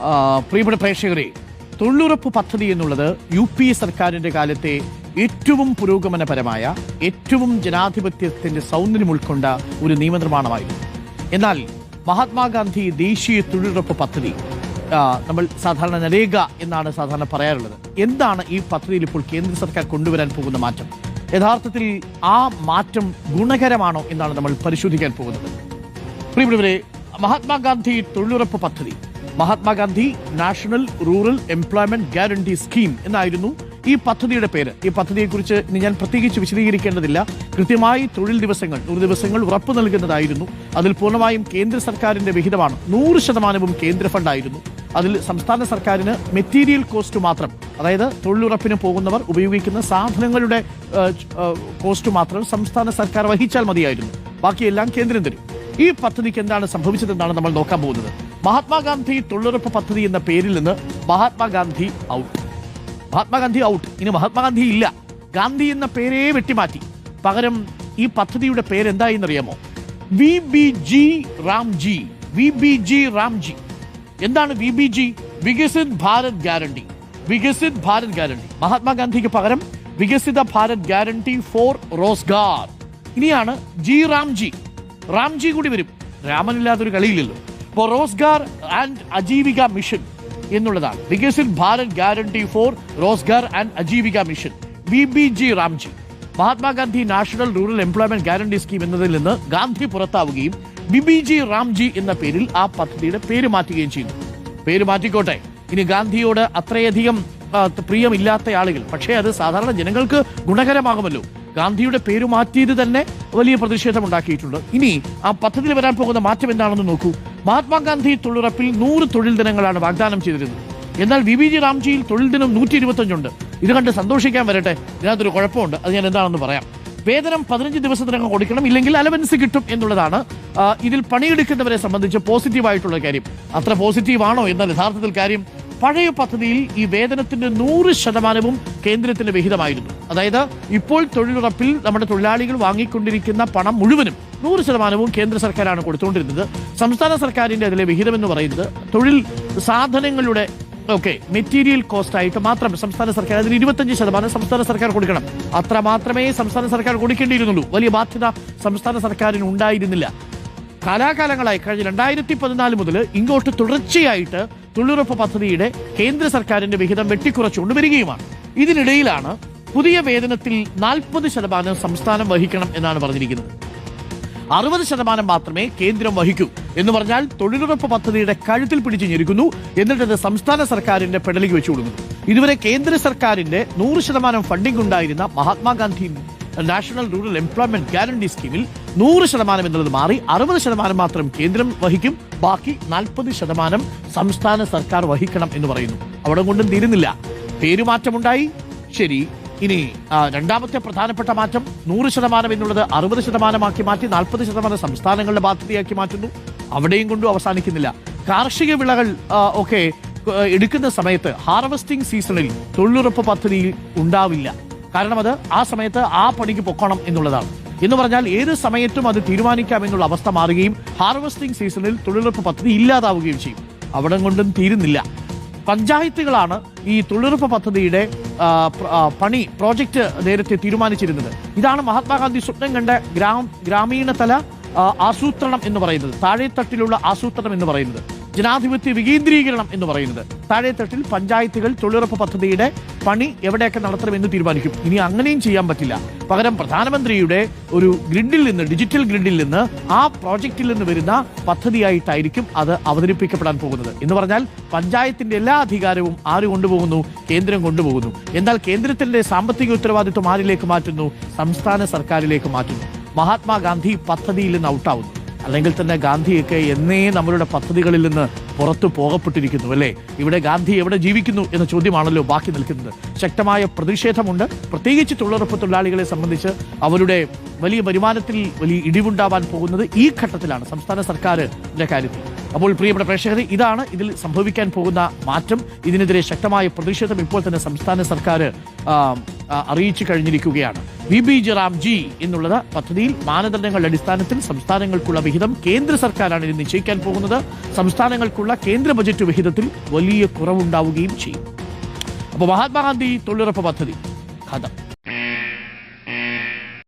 പ്രിയപ്പെട്ട പ്രേക്ഷകരെ തൊഴിലുറപ്പ് പദ്ധതി എന്നുള്ളത് യു പി സർക്കാരിന്റെ കാലത്തെ ഏറ്റവും പുരോഗമനപരമായ ഏറ്റവും ജനാധിപത്യത്തിന്റെ സൗന്ദര്യം ഉൾക്കൊണ്ട ഒരു നിയമനിർമ്മാണമായിരുന്നു. എന്നാൽ മഹാത്മാഗാന്ധി ദേശീയ തൊഴിലുറപ്പ് പദ്ധതി നമ്മൾ സാധാരണ നരേഗ എന്നാണ് സാധാരണ പറയാറുള്ളത്. എന്താണ് ഈ പദ്ധതിയിൽ ഇപ്പോൾ കേന്ദ്ര സർക്കാർ കൊണ്ടുവരാൻ പോകുന്ന മാറ്റം? യഥാർത്ഥത്തിൽ ആ മാറ്റം ഗുണകരമാണോ എന്നാണ് നമ്മൾ പരിശോധിക്കാൻ പോകുന്നത്. പ്രിയപ്പെട്ടവരെ മഹാത്മാഗാന്ധി തൊഴിലുറപ്പ് പദ്ധതി Mahatma Gandhi national rural employment guarantee scheme എന്നായിരുന്നു ഈ പദ്ധതിയുടെ പേര്. ഈ പദ്ധതിയെക്കുറിച്ച് ഇനി ഞാൻ പ്രത്യേകിച്ച് വിശദീകരിക്കേണ്ടതില്ല. കൃത്യമായി തൊഴിൽ ദിവസങ്ങൾ നൂറ് ദിവസങ്ങൾ ഉറപ്പു നൽകുന്നതായിരുന്നു. അതിൽ പൂർണമായും കേന്ദ്ര സർക്കാരിന്റെ വിഹിതമാണ്. നൂറ് ശതമാനവും കേന്ദ്ര ഫണ്ടായിരുന്നു. അതിൽ സംസ്ഥാന സർക്കാരിന് മെറ്റീരിയൽ കോസ്റ്റ് മാത്രം അതായത് തൊഴിലുറപ്പിന് പോകുന്നവർ ഉപയോഗിക്കുന്ന സാധനങ്ങളുടെ കോസ്റ്റ് മാത്രം സംസ്ഥാന സർക്കാർ വഹിച്ചാൽ മതിയായിരുന്നു. ബാക്കിയെല്ലാം കേന്ദ്രം തരും. ഈ പദ്ധതിക്ക് എന്താണ് സംഭവിച്ചതെന്നാണ് നമ്മൾ നോക്കാൻ പോകുന്നത്. മഹാത്മാഗാന്ധി തൊഴിലുറപ്പ് പദ്ധതി എന്ന പേരിൽ നിന്ന് മഹാത്മാഗാന്ധി ഔട്ട്. മഹാത്മാഗാന്ധി ഔട്ട്. ഇനി മഹാത്മാഗാന്ധി ഇല്ല. ഗാന്ധി എന്ന പേരേ വെട്ടിമാറ്റി. പകരം ഈ പദ്ധതിയുടെ പേര് എന്തായെന്നറിയാമോ V B G Ramji V B G Ramji എന്താണ് V B G Viksit Bharat guarantee. Viksit Bharat guarantee. മഹാത്മാഗാന്ധിക്ക് പകരം വികസിത ഭാരത് ഗ്യാരണ്ടി ഫോർ റോസ്ഗാർ ഇനിയാണ് ജി റാംജി റാംജി കൂടി വരും. രാമനില്ലാത്തൊരു കളിയില്ലല്ലോ. ഇപ്പോൾ റോസ്ഗാർ ആൻഡ് അജീവിക മിഷൻ എന്നുള്ളതാണ്. Viksit Bharat guarantee for Rozgar and Ajeevika mission V B G Ramji Mahatma Gandhi national rural employment guarantee scheme എന്നതിൽ നിന്ന് ഗാന്ധി പുറത്താവുകയും ബിബി G Ramji എന്ന പേരിൽ ആ പദ്ധതിയുടെ പേര് മാറ്റുകയും ചെയ്യുന്നു പേര് മാറ്റിക്കോട്ടെ. ഇനി ഗാന്ധിയോട് അത്രയധികം പ്രിയമില്ലാത്ത ആളുകൾ. പക്ഷേ അത് സാധാരണ ജനങ്ങൾക്ക് ഗുണകരമാകുമല്ലോ. ഗാന്ധിയുടെ പേര് മാറ്റിയത് തന്നെ വലിയ പ്രതിഷേധം ഉണ്ടാക്കിയിട്ടുണ്ട് ഇനി ആ പദ്ധതിയിൽ വരാൻ പോകുന്ന മാറ്റം എന്താണെന്ന് നോക്കൂ. മഹാത്മാഗാന്ധി തൊഴിലുറപ്പിൽ നൂറ് തൊഴിൽ ദിനങ്ങളാണ് വാഗ്ദാനം ചെയ്തിരുന്നത്. എന്നാൽ വി ബി ജി റാംജിയിൽ തൊഴിൽ ദിനം നൂറ്റി ഇരുപത്തഞ്ചുണ്ട് ഇത് കണ്ട് സന്തോഷിക്കാൻ വരട്ടെ. ഇതിനകത്തൊരു കുഴപ്പമുണ്ട്. അത് ഞാൻ എന്താണെന്ന് പറയാം. വേതനം പതിനഞ്ച് ദിവസത്തിനകം കൊടുക്കണം. ഇല്ലെങ്കിൽ അലവൻസ് കിട്ടും എന്നുള്ളതാണ് ഇതിൽ പണിയെടുക്കുന്നവരെ സംബന്ധിച്ച് പോസിറ്റീവായിട്ടുള്ള കാര്യം. അത്ര പോസിറ്റീവ് ആണോ എന്നാൽ യഥാർത്ഥത്തിൽ കാര്യം പഴയ പദ്ധതിയിൽ ഈ വേതനത്തിന്റെ നൂറ് ശതമാനവും കേന്ദ്രത്തിന് വിഹിതമായിരുന്നു. അതായത് ഇപ്പോൾ തൊഴിലുറപ്പിൽ നമ്മുടെ തൊഴിലാളികൾ വാങ്ങിക്കൊണ്ടിരിക്കുന്ന പണം മുഴുവനും നൂറ് ശതമാനവും കേന്ദ്ര സർക്കാരാണ് കൊടുത്തുകൊണ്ടിരുന്നത്. സംസ്ഥാന സർക്കാരിന്റെ അതിലെ വിഹിതം എന്ന് പറയുന്നത് തൊഴിൽ സാധനങ്ങളുടെ ഓക്കെ മെറ്റീരിയൽ കോസ്റ്റ് ആയിട്ട് മാത്രം സംസ്ഥാന സർക്കാർ അതിന് ഇരുപത്തഞ്ച് ശതമാനം സംസ്ഥാന സർക്കാർ കൊടുക്കണം. അത്ര മാത്രമേ സംസ്ഥാന സർക്കാർ കൊടുക്കേണ്ടിയിരുന്നുള്ളൂ. വലിയ ബാധ്യത സംസ്ഥാന സർക്കാരിന് ഉണ്ടായിരുന്നില്ല. കാലാകാലങ്ങളായി. കഴിഞ്ഞ രണ്ടായിരത്തി പതിനാല് മുതൽ ഇങ്ങോട്ട് തുടർച്ചയായിട്ട് തൊഴിലുറപ്പ് പദ്ധതിയുടെ കേന്ദ്ര സർക്കാരിന്റെ വിഹിതം വെട്ടിക്കുറച്ചുകൊണ്ട് വരികയുമാണ് ഇതിനിടയിലാണ് പുതിയ വേതനത്തിൽ നാൽപ്പത് ശതമാനം സംസ്ഥാനം വഹിക്കണം എന്നാണ് പറഞ്ഞിരിക്കുന്നത്. അറുപത് ശതമാനം മാത്രമേ കേന്ദ്രം വഹിക്കൂ എന്ന് പറഞ്ഞാൽ തൊഴിലുറപ്പ് പദ്ധതിയുടെ കഴുത്തിൽ പിടിച്ചു ഞെരുക്കുന്നു എന്നിട്ടത് സംസ്ഥാന സർക്കാരിന്റെ പെടലിക്ക് വെച്ചു കൊടുക്കുന്നു. ഇതുവരെ കേന്ദ്ര സർക്കാരിന്റെ നൂറ് ശതമാനം ഫണ്ടിംഗ് ഉണ്ടായിരുന്ന Mahatma Gandhi national rural employment guarantee സ്കീമിൽ നൂറ് ശതമാനം എന്നുള്ളത് മാറി അറുപത് ശതമാനം മാത്രം കേന്ദ്രം വഹിക്കും. ബാക്കി നാൽപ്പത് ശതമാനം സംസ്ഥാന സർക്കാർ വഹിക്കണം എന്ന് പറയുന്നു. അവിടെ കൊണ്ടും തീരുന്നില്ല. പേരുമാറ്റമുണ്ടായി. ശരി. ഇനി രണ്ടാമത്തെ പ്രധാനപ്പെട്ട മാറ്റം നൂറ് ശതമാനം എന്നുള്ളത് അറുപത് ശതമാനമാക്കി മാറ്റി നാൽപ്പത് ശതമാനം സംസ്ഥാനങ്ങളുടെ ബാധ്യതയാക്കി മാറ്റുന്നു. അവിടെയും കൊണ്ടും അവസാനിക്കുന്നില്ല. കാർഷിക വിളകൾ ഒക്കെ എടുക്കുന്ന സമയത്ത് ഹാർവസ്റ്റിംഗ് സീസണിൽ തൊഴിലുറപ്പ് പദ്ധതിയിൽ ഉണ്ടാവില്ല. കാരണം അത് ആ സമയത്ത് ആ പണിക്ക് പൊക്കണം എന്നുള്ളതാണ്. എന്ന് പറഞ്ഞാൽ ഏത് സമയത്തും അത് തീരുമാനിക്കാം എന്നുള്ള അവസ്ഥ മാറുകയും ഹാർവസ്റ്റിംഗ് സീസണിൽ തൊഴിലുറപ്പ് പദ്ധതി ഇല്ലാതാവുകയും ചെയ്യും. അവിടെ കൊണ്ടും തീരുന്നില്ല. പഞ്ചായത്തുകളാണ് ഈ തൊഴിലുറപ്പ് പദ്ധതിയുടെ പണി പ്രോജക്റ്റ് നേരത്തെ തീരുമാനിച്ചിരുന്നത്. ഇതാണ് മഹാത്മാഗാന്ധി സ്വപ്നം കണ്ട ഗ്രാം ഗ്രാമീണ തല ആസൂത്രണം എന്ന് പറയുന്നത്. താഴെത്തട്ടിലുള്ള ആസൂത്രണം എന്ന് പറയുന്നത്. ജനാധിപത്യ വികേന്ദ്രീകരണം എന്ന് പറയുന്നത്. താഴെത്തട്ടിൽ പഞ്ചായത്തുകൾ തൊഴിലുറപ്പ് പദ്ധതിയുടെ പണി എവിടെയൊക്കെ നടത്തണമെന്ന് തീരുമാനിക്കും. ഇനി അങ്ങനെയും ചെയ്യാൻ പറ്റില്ല. പകരം പ്രധാനമന്ത്രിയുടെ ഒരു ഗ്രിഡിൽ നിന്ന് ഡിജിറ്റൽ ഗ്രിഡിൽ നിന്ന് ആ പ്രോജക്റ്റിൽ നിന്ന് വരുന്ന പദ്ധതിയായിട്ടായിരിക്കും അത് അവതരിപ്പിക്കപ്പെടാൻ പോകുന്നത്. എന്ന് പറഞ്ഞാൽ പഞ്ചായത്തിന്റെ എല്ലാ അധികാരവും ആര് കൊണ്ടുപോകുന്നു? കേന്ദ്രം കൊണ്ടുപോകുന്നു. എന്നാൽ കേന്ദ്രത്തിന്റെ സാമ്പത്തിക ഉത്തരവാദിത്വം ആരിലേക്ക് മാറ്റുന്നു? സംസ്ഥാന സർക്കാരിലേക്ക് മാറ്റുന്നു. മഹാത്മാഗാന്ധി പദ്ധതിയിൽ നിന്ന് ഔട്ടാവുന്നു. അല്ലെങ്കിൽ തന്നെ ഗാന്ധിയൊക്കെ എന്നേ നമ്മളുടെ പദ്ധതികളിൽ നിന്ന് പുറത്തു പോകപ്പെട്ടിരിക്കുന്നു അല്ലേ? ഇവിടെ ഗാന്ധി എവിടെ ജീവിക്കുന്നു എന്ന ചോദ്യമാണല്ലോ ബാക്കി നിൽക്കുന്നത്. ശക്തമായ പ്രതിഷേധമുണ്ട്. പ്രത്യേകിച്ച് തൊഴിലുറപ്പ് തൊഴിലാളികളെ സംബന്ധിച്ച് അവരുടെ വലിയ വരുമാനത്തിൽ വലിയ ഇടിവുണ്ടാവാൻ പോകുന്നത് ഈ ഘട്ടത്തിലാണ്. സംസ്ഥാന സർക്കാരിന്റെ കാര്യത്തിൽ. അപ്പോൾ പ്രിയപ്പെട്ട പ്രേക്ഷകരെ ഇതാണ് ഇതിൽ സംഭവിക്കാൻ പോകുന്ന മാറ്റം. ഇതിനെതിരെ ശക്തമായ പ്രതിഷേധം ഇപ്പോൾ തന്നെ സംസ്ഥാന സർക്കാർ അറിയിച്ചു കഴിഞ്ഞിരിക്കുകയാണ്. വി. ബി. ജറാം ജി എന്നുള്ളത് പദ്ധതിയിൽ മാനദണ്ഡങ്ങളുടെ അടിസ്ഥാനത്തിൽ സംസ്ഥാനങ്ങൾക്കുള്ള വിഹിതം കേന്ദ്ര സർക്കാരാണ് ഇത് നിശ്ചയിക്കാൻ പോകുന്നത്. സംസ്ഥാനങ്ങൾക്കുള്ള കേന്ദ്ര ബജറ്റ് വിഹിതത്തിൽ വലിയ കുറവുണ്ടാവുകയും ചെയ്യും. അപ്പോൾ മഹാത്മാഗാന്ധി തൊഴിലുറപ്പ് പദ്ധതി കഥ